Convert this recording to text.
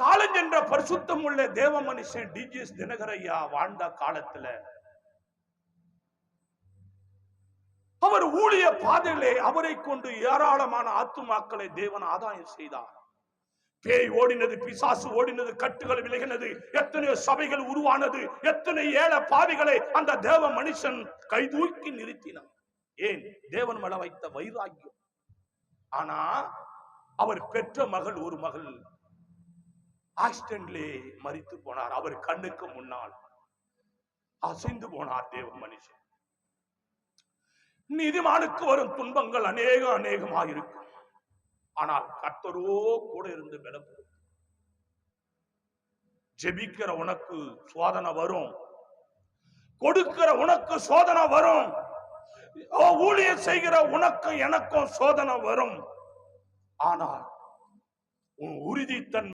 காலஞ்சென்ற பரிசுத்தம் உள்ள தேவ மனுஷன் டிஜிஎஸ் தினகரையா வாழ்ந்த காலத்துல. அவர் ஊழிய பாதையிலே அவரை கொண்டு ஏராளமான ஆத்துமாக்களை தேவன் ஆதாயம் செய்தார். பேய் ஓடினது பிசாசு ஓடினது கட்டுகள் விலகினது எத்தனையோ சபைகள் உருவானது எத்தனை ஏழை பாவிகளை அந்த தேவ மனுஷன் கைதூக்கி நிறுத்தினார். ஏன்? தேவன் மேல வைத்த வைராக்கியம். ஆனா அவர் பெற்ற மகள் ஒரு மகள் ஆக்சிடென்ட்லே மரித்து போனார். அவர் கண்ணுக்கு முன்னால் அசைந்து போனார் தேவ மனுஷன். நீதிமானுக்கு வரும் துன்பங்கள் அநேக அநேகமாயிருக்கும் ஆனால் கர்த்தரோ கூட இருந்து பலப்படுத்தும் ஜெபிக்கிற உனக்கு சோதனை வரும். கொடுக்கிற உனக்கு சோதனை வரும். ஓ, ஊழியம் செய்கிற உனக்கும் எனக்கும் சோதனை வரும். ஆனால் உன் உறுதித்தன்